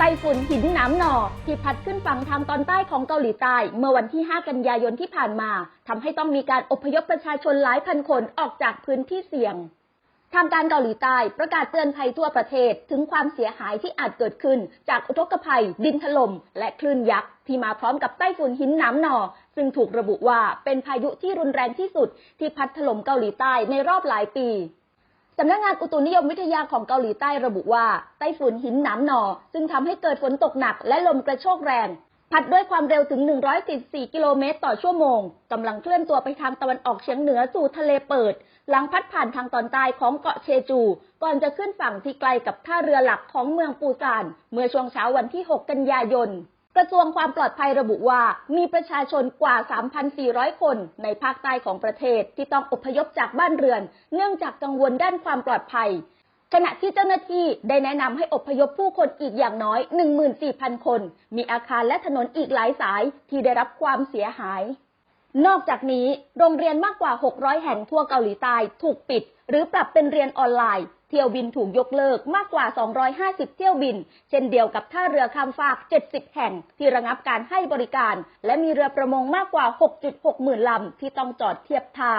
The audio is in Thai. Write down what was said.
ไตฝุ่นหินหนามหนอที่พัดขึ้นฝั่งทางตอนใต้ของเกาหลีใต้ เมื่อวันที่ 5 กันยายนที่ผ่านมาทำให้ต้องมีการอพยพประชาชนหลายพันคนออกจากพื้นที่เสี่ยงทางการเกาหลีใต้ประกาศเตือนภัยทั่วประเทศถึงความเสียหายที่อาจเกิดขึ้น จากอุทกภัย ดินถล่มและคลื่นยักษ์ที่มาพร้อมกับไต้ฝุ่นหินนามหนอ ซึ่งถูกระบุว่าเป็นพายุที่รุนแรงที่สุดที่พัดถล่มเกาหลีใต้ในรอบหลายปี สำนักงานอุตุนิยมวิทยาของเกาหลีใต้ระบุว่าไต้ฝุ่นหินหนามหนอ ซึ่งทำให้เกิดฝนตกหนักและลมกระโชกแรง พัดด้วยความเร็วถึง 144 กิโลเมตรต่อชั่วโมงกำลังเคลื่อนตัวไปทางตะวันออกเฉียงเหนือสู่ทะเลเปิด หลังพัดผ่านทางตอนใต้ของเกาะเชจู ก่อนจะขึ้นฝั่งที่ไกลกับท่าเรือหลักของเมืองปูซาน เมื่อช่วงเช้าวันที่ 6 กันยายน กระทรวงความปลอดภัยระบุว่า มีประชาชนกว่า 3,400 คนในภาคใต้ของประเทศที่ต้องอพยพจากบ้านเรือน เนื่องจากกังวลด้านความปลอดภัย ขณะที่เจ้าหน้าที่ได้แนะนำให้อพยพผู้คนอีกอย่างน้อย 14,000 คน มีอาคารและถนนอีกหลายสายที่ได้รับความเสียหาย นอกจากนี้โรงเรียนมากกว่า 600 แห่งทั่วเกาหลีใต้ถูกปิด หรือปรับเป็นเรียนออนไลน์ เที่ยวบินถูกยกเลิกมากกว่า 250 เที่ยวบิน เช่นเดียวกับท่าเรือข้ามฟาก 70 แห่งที่ระงับการให้บริการ และมีเรือประมงมากกว่า 6.6 หมื่นลำที่ต้องจอดเทียบท่า